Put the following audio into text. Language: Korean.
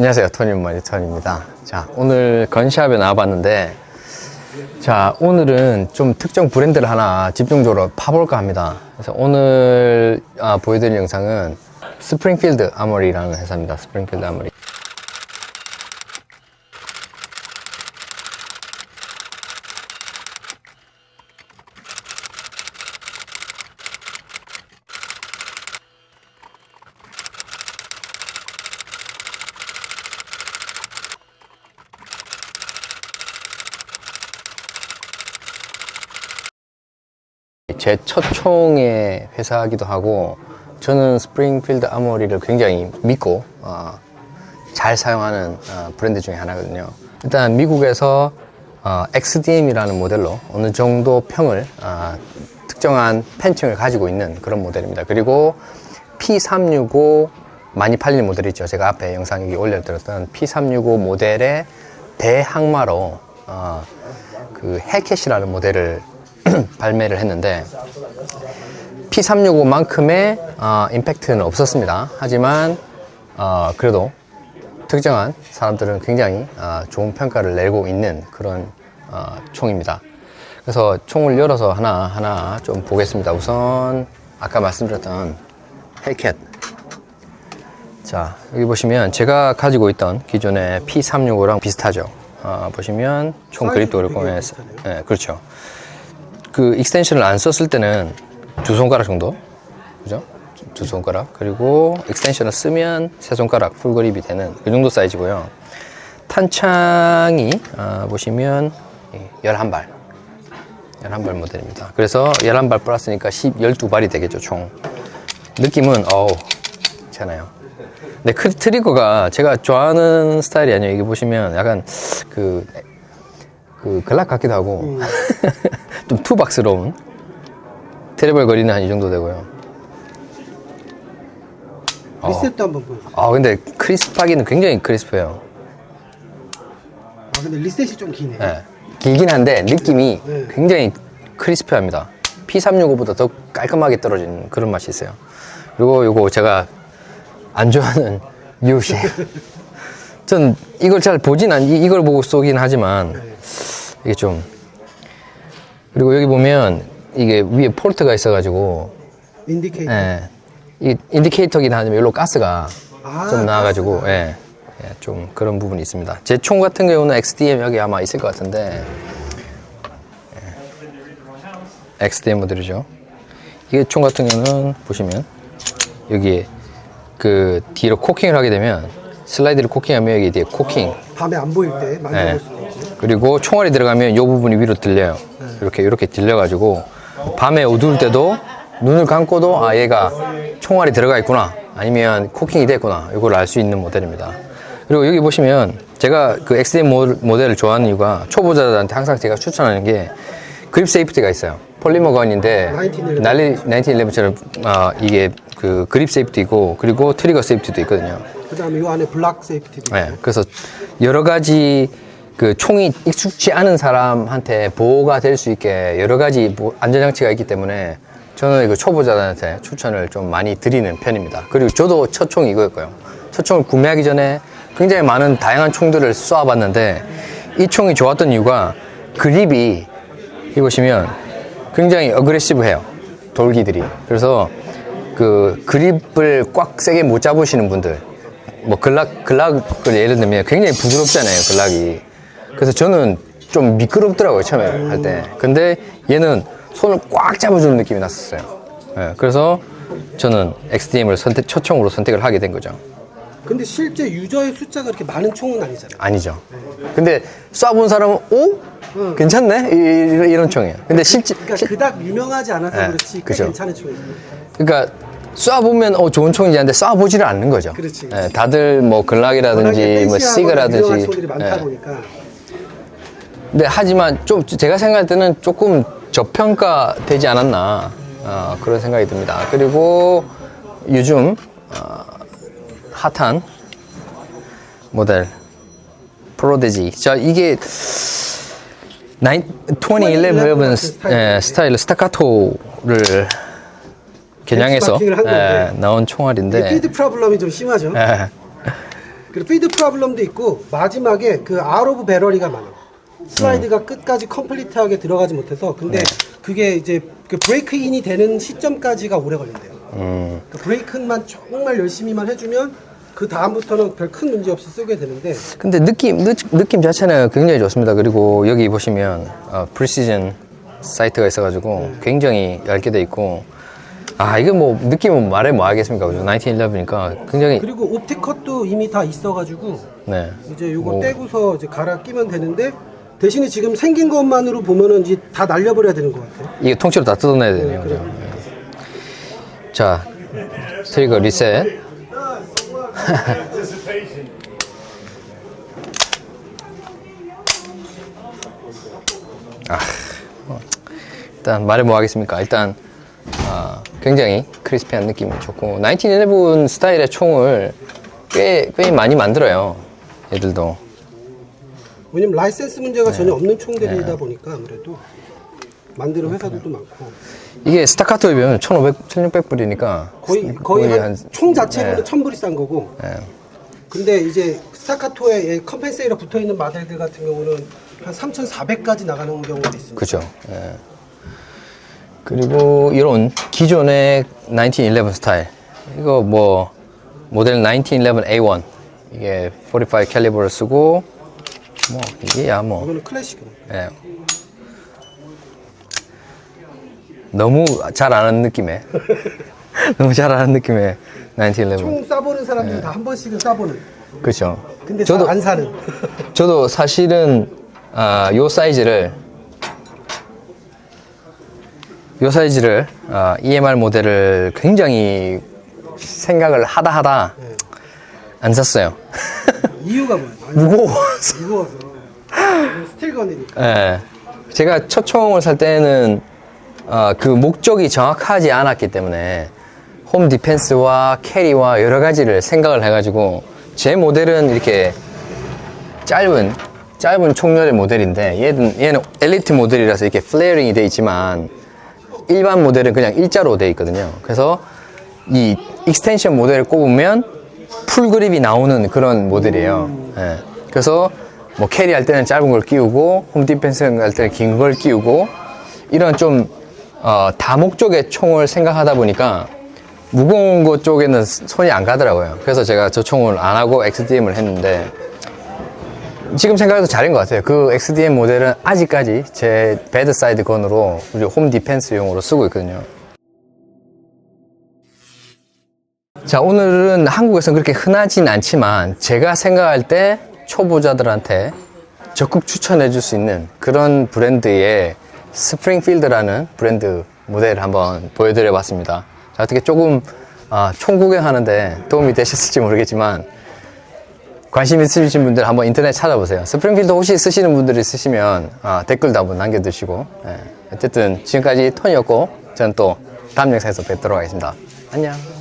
안녕하세요. 토니 머니턴입니다. 자, 오늘 건샵에 나와봤는데, 자, 오늘은 좀 특정 브랜드를 하나 집중적으로 파볼까 합니다. 그래서 오늘 아, 보여드릴 영상은 스프링필드 아머리라는 회사입니다. 스프링필드 아머리. 제 첫 총의 회사이기도 하고 저는 스프링필드 아머리를 굉장히 믿고 어, 잘 사용하는 어, 브랜드 중에 하나거든요. 일단 미국에서 어, XDM이라는 모델로 어느 정도 평을 어, 특정한 팬층을 가지고 있는 그런 모델입니다. 그리고 P365 많이 팔리는 모델 있죠. 제가 앞에 영상 여기 올려드렸던 P365 모델의 대항마로 어, 그 헬캣이라는 모델을 발매를 했는데 P365만큼의 어, 임팩트는 없었습니다. 하지만 어, 그래도 특정한 사람들은 굉장히 어, 좋은 평가를 내고 있는 그런 어, 총입니다. 그래서 총을 열어서 하나 하나 좀 보겠습니다. 우선 아까 말씀드렸던 헬캣. 자 여기 보시면 제가 가지고 있던 기존의 P365랑 비슷하죠. 어, 보시면 총 그립도 그렇고 예, 예, 그렇죠. 그 익스텐션을 안 썼을 때는 두 손가락 정도? 그죠? 두 손가락. 그리고 익스텐션을 쓰면 세 손가락 풀 그립이 되는 그 정도 사이즈고요. 탄창이 아, 보시면 11발. 11발 모델입니다. 그래서 11발 플러스니까 10, 12발이 되겠죠 총. 느낌은 어우 괜찮아요. 근데 크- 트리거가 제가 좋아하는 스타일이 아니에요. 이게 보시면 약간 그 그 글락 같기도 하고 좀 투박스러운 테레벌 거리는 한 이 정도 되고요. 리셋도 한번 보여주세요. 아 근데 크리스파기는 굉장히 크리스프해요. 아 근데 리셋이 좀 기네. 예. 길긴 한데 느낌이 네. 굉장히 크리스피합니다. P365보다 더 깔끔하게 떨어지는 그런 맛이 있어요. 그리고 요거 제가 안 좋아하는 미오시. 전 이걸 잘 보진 않, 이- 이걸 보고 쏘긴 하지만 이게 좀 그리고 여기 보면 이게 위에 폴트가 있어가지고 인디케이터. 예. 이 인디케이터긴 하지만 여기로 가스가 아, 좀 나와가지고 예. 예, 좀 그런 부분이 있습니다. 제 총 같은 경우는 XDM 여기 아마 있을 것 같은데 예. XDM 모델이죠. 이게 총 같은 경우는 보시면 여기에 그 뒤로 코킹을 하게 되면 슬라이드를 코킹하면 여기 뒤에 코킹 밤에 안 보일 때 만져볼 네. 수도 있고. 그리고 총알이 들어가면 이 부분이 위로 들려요. 이렇게 이렇게 들려가지고 밤에 어두울 때도 눈을 감고도 아 얘가 총알이 들어가 있구나 아니면 코킹이 됐구나 이걸 알 수 있는 모델입니다. 그리고 여기 보시면 제가 그 XM 모- 모델을 좋아하는 이유가 초보자들한테 항상 제가 추천하는 게 그립 세이프티가 있어요. 폴리머 건인데 1911. 난리 1911처럼 아, 이게 그 그립 세이프티고 그리고 트리거 세이프티도 있거든요. 그다음에 이 안에 블락 세이프티도 네. 그래서 여러 가지 그 총이 익숙치 않은 사람한테 보호가 될 수 있게 여러 가지 뭐 안전장치가 있기 때문에 저는 이거 초보자들한테 추천을 좀 많이 드리는 편입니다. 그리고 저도 첫 총이 이거였고요. 첫 총을 구매하기 전에 굉장히 많은 다양한 총들을 쏘아봤는데 이 총이 좋았던 이유가 그립이 이 보시면 굉장히 어그레시브해요. 돌기들이. 그래서 그 그립을 꽉 세게 못 잡으시는 분들 뭐 글락 글락을 예를 들면 굉장히 부드럽잖아요 글락이 그래서 저는 좀 미끄럽더라고요 처음에 할 때. 근데 얘는 손을 꽉 잡아주는 느낌이 났었어요. 예, 그래서 저는 XDM을 선택 초청으로 선택을 하게 된 거죠. 근데 실제 유저의 숫자가 그렇게 많은 총은 아니잖아요. 아니죠. 근데 쏴본 사람은 오? 괜찮네? 이- 이- 이런 총이에요. 근데 실제 그러니까 실- 그닥 유명하지 않아서 네, 그렇지 꽤 그죠. 괜찮은 총이죠. 그러니까 쏴보면 어 좋은 총인지 하는데 쏴보지를 않는 거죠. 그렇지. 예, 다들 뭐 글락이라든지 뭐 시그라든지 총들이 많다 예. 보니까 근데 하지만 좀 제가 생각할 때는 조금 저평가 되지 않았나 어, 그런 생각이 듭니다. 그리고 요즘 어, 핫한 모델 프로데지. 자 이게 2011 스타일. 예, 스타일 스타카토를 겨냥해서. 예, 나온 총알인데 필드 프로블럼이 좀 심하죠. 예. 그리고 피드 프로블럼도 있고 마지막에 그 아웃 오브 배러리가 많아. 슬라이드가 끝까지 컴플리트하게 들어가지 못해서 근데 그게 이제 그 브레이크 인이 되는 시점까지가 오래 걸린대요. 음, 그 브레이크만 정말 열심히만 해주면 그 다음부터는 별 큰 문제 없이 쓰게 되는데 근데 느낌 느, 느낌 자체는 굉장히 좋습니다. 그리고 여기 보시면 어, 프리시즌 사이트가 있어가지고 굉장히 얇게 돼 있고 아 이거 뭐 느낌은 말해 뭐 하겠습니까, 그죠? 1911이니까 굉장히 그리고 옵틱 컷도 이미 다 있어가지고 네 이제 요거 오. 떼고서 이제 갈아 끼면 되는데 대신에 지금 생긴 것만으로 보면은 이제 다 날려버려야 되는 것 같아요. 이게 통째로 다 뜯어내야 되네요. 그래. 그죠? 자 트리거 리셋. 아, 뭐, 일단 말해 뭐 하겠습니까? 일단 아, 굉장히 크리스피한 느낌이 좋고 1911 스타일의 총을 꽤, 꽤 많이 만들어요. 얘들도. 왜냐면 라이센스 문제가 네. 전혀 없는 총들이다 보니까 아무래도 만드는 회사들도 많고 이게 스타카토에 비하면 1,500, 1,600불이니까 거의 거의 한 총 자체로도 천불이 싼 거고 예. 근데 이제 스타카토에 컴펜세이러 붙어 있는 모델들 같은 경우는 한 3,400까지 나가는 경우가 있습니다. 그죠. 예. 그리고 이런 기존의 1911 스타일. 이거 뭐 모델 1911 A1 이게 45 캘리버를 쓰고 뭐 이게야 뭐 이거는 클래식이네. 예. 너무 잘 아는 느낌의 너무 잘 아는 느낌의 1911. 총 쏴보는 사람들이 다 한 번씩은 쏴보는. 그렇죠. 근데 저도 잘안 사는. 저도 사실은 아, 요 사이즈를 요 사이즈를 아, EMR 모델을 굉장히 생각을 하다 하다 네. 안 샀어요. 이유가 뭐예요? 무거워서. 무거워서. 스틸건이니까. 예. 제가 첫 총을 살 때는 아, 그 목적이 정확하지 않았기 때문에 홈 디펜스와 캐리와 여러 가지를 생각을 해가지고 제 모델은 이렇게 짧은 짧은 총열의 모델인데 얘는 얘는 엘리트 모델이라서 이렇게 플레어링이 돼 있지만 일반 모델은 그냥 일자로 돼 있거든요. 그래서 이 익스텐션 모델을 꼽으면 풀 그립이 나오는 그런 모델이에요. 예. 그래서 뭐 캐리 할 때는 짧은 걸 끼우고 홈 디펜스 할 때는 긴 걸 끼우고 이런 좀 어, 다목적의 총을 생각하다 보니까 무거운 것 쪽에는 손이 안 가더라고요. 그래서 제가 저 총을 안 하고 XDM을 했는데 지금 생각해도 잘한 것 같아요. 그 XDM 모델은 아직까지 제 배드 사이드 건으로 우리 홈 디펜스용으로 쓰고 있거든요. 자, 오늘은 한국에서는 그렇게 흔하진 않지만 제가 생각할 때 초보자들한테 적극 추천해 줄 수 있는 그런 브랜드의 스프링필드라는 브랜드 모델을 한번 보여드려 봤습니다. 자, 어떻게 조금 아, 총 구경하는데 도움이 되셨을지 모르겠지만 관심 있으신 분들 한번 인터넷 찾아보세요. 스프링필드 혹시 쓰시는 분들이 있으시면 아, 댓글도 한번 남겨두시고 예. 어쨌든 지금까지 톤이었고 저는 또 다음 영상에서 뵙도록 하겠습니다. 안녕.